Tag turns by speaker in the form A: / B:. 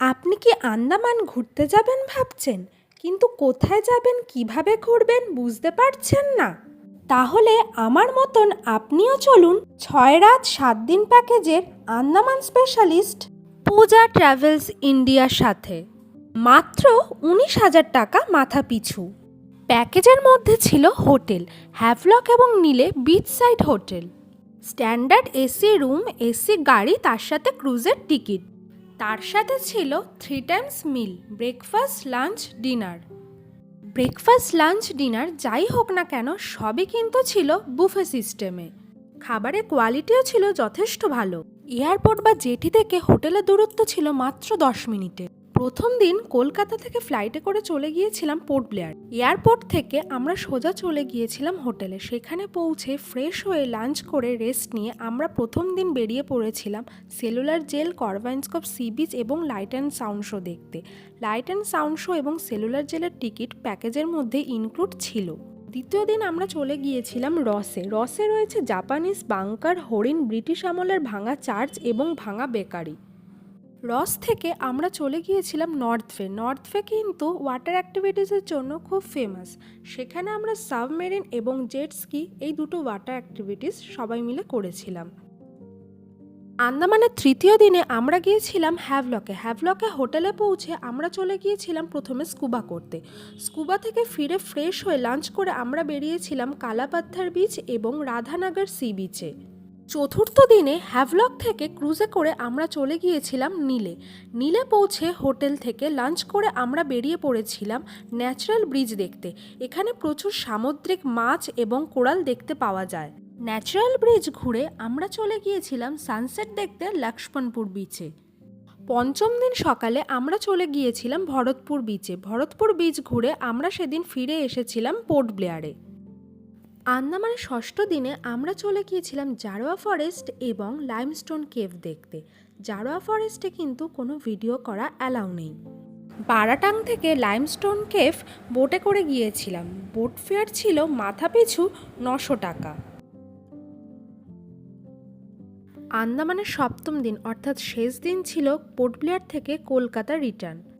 A: আপনি কি আন্দামান ঘুরতে যাবেন ভাবছেন? কিন্তু কোথায় যাবেন, কীভাবে ঘুরবেন বুঝতে পারছেন না। তাহলে আমার মতন আপনিও চলুন ছয় রাত সাত দিন প্যাকেজের আন্দামান স্পেশালিস্ট পূজা ট্রাভেলস ইন্ডিয়ার সাথে। মাত্র উনিশ হাজার টাকা মাথা পিছু প্যাকেজের মধ্যে ছিল হোটেল, হ্যাভলক এবং নীলে beach side hotel. Standard AC room, AC গাড়ি, তার সাথে ক্রুজের টিকিট। তার সাথে ছিল three times meal breakfast lunch dinner breakfast lunch dinner যাই হোক না কেন, সবই কিন্তু ছিল বুফে সিস্টেমে খাবারের কোয়ালিটিও ছিল যথেষ্ট ভালো। এয়ারপোর্ট বা জেটি থেকে হোটেলের দূরত্ব ছিল মাত্র দশ মিনিটে। প্রথম দিন কলকাতা থেকে ফ্লাইটে করে চলে গিয়েছিলাম পোর্ট ব্লেয়ার এয়ারপোর্ট থেকে আমরা সোজা চলে গিয়েছিলাম হোটেলে। সেখানে পৌঁছে ফ্রেশ হয়ে লাঞ্চ করে রেস্ট নিয়ে আমরা প্রথম দিন বেরিয়ে পড়েছিলাম সেলুলার জেল করভাইন্সকপ সি বিচ এবং লাইট অ্যান্ড সাউন্ড শো দেখতে। লাইট অ্যান্ড সাউন্ড শো এবং সেলুলার জেলের টিকিট প্যাকেজের মধ্যে ইনক্লুড ছিল। দ্বিতীয় দিন আমরা চলে গিয়েছিলাম রসে। রসে রয়েছে জাপানিজ বাংকার হরিণ, ব্রিটিশ আমলের ভাঙা চার্চ এবং ভাঙা বেকারি। রস থেকে আমরা চলে গিয়েছিলাম নর্থ নর্থফে কিন্তু ওয়াটার অ্যাক্টিভিটিসের জন্য খুব ফেমাস সেখানে আমরা সাবমেরিন এবং জেট স্কি এই দুটো ওয়াটার অ্যাক্টিভিটিস সবাই মিলে করেছিলাম। আন্দামানের তৃতীয় দিনে আমরা গিয়েছিলাম হ্যাভলকে হ্যাভলকে হোটেলে পৌঁছে আমরা চলে গিয়েছিলাম প্রথমে স্কুবা করতে। স্কুবা থেকে ফিরে ফ্রেশ হয়ে লাঞ্চ করে আমরা বেরিয়েছিলাম কালাপাত্থার বিচ এবং রাধানগর সি বিচে চতুর্থ দিনে হ্যাভলক থেকে ক্রুজে করে আমরা চলে গিয়েছিলাম নীলে। নীলে পৌঁছে হোটেল থেকে লাঞ্চ করে আমরা বেরিয়ে পড়েছিলাম ন্যাচারাল ব্রিজ দেখতে। এখানে প্রচুর সামুদ্রিক মাছ এবং কোরাল দেখতে পাওয়া যায়। ন্যাচারাল ব্রিজ ঘুরে আমরা চলে গিয়েছিলাম সানসেট দেখতে লক্ষ্মণপুর বিচে। পঞ্চম দিন সকালে আমরা চলে গিয়েছিলাম ভরতপুর বিচে। ভরতপুর বিচ ঘুরে আমরা সেদিন ফিরে এসেছিলাম পোর্ট ব্লেয়ারে। আন্দামানের ষষ্ঠ দিনে আমরা চলে গিয়েছিলাম জারোয়া ফরেস্ট এবং লাইমস্টোন কেভ দেখতে। জারোয়া ফরেস্টে কিন্তু কোনো ভিডিও করা অ্যালাউ নেই। বারাটাং থেকে লাইমস্টোন কেভ বোটে করে গিয়েছিলাম। বোট ফেয়ার ছিল মাথা পিছু নশো টাকা। আন্দামানের সপ্তম দিন, অর্থাৎ শেষ দিন ছিল পোর্ট ব্লেয়ার থেকে কলকাতা রিটার্ন।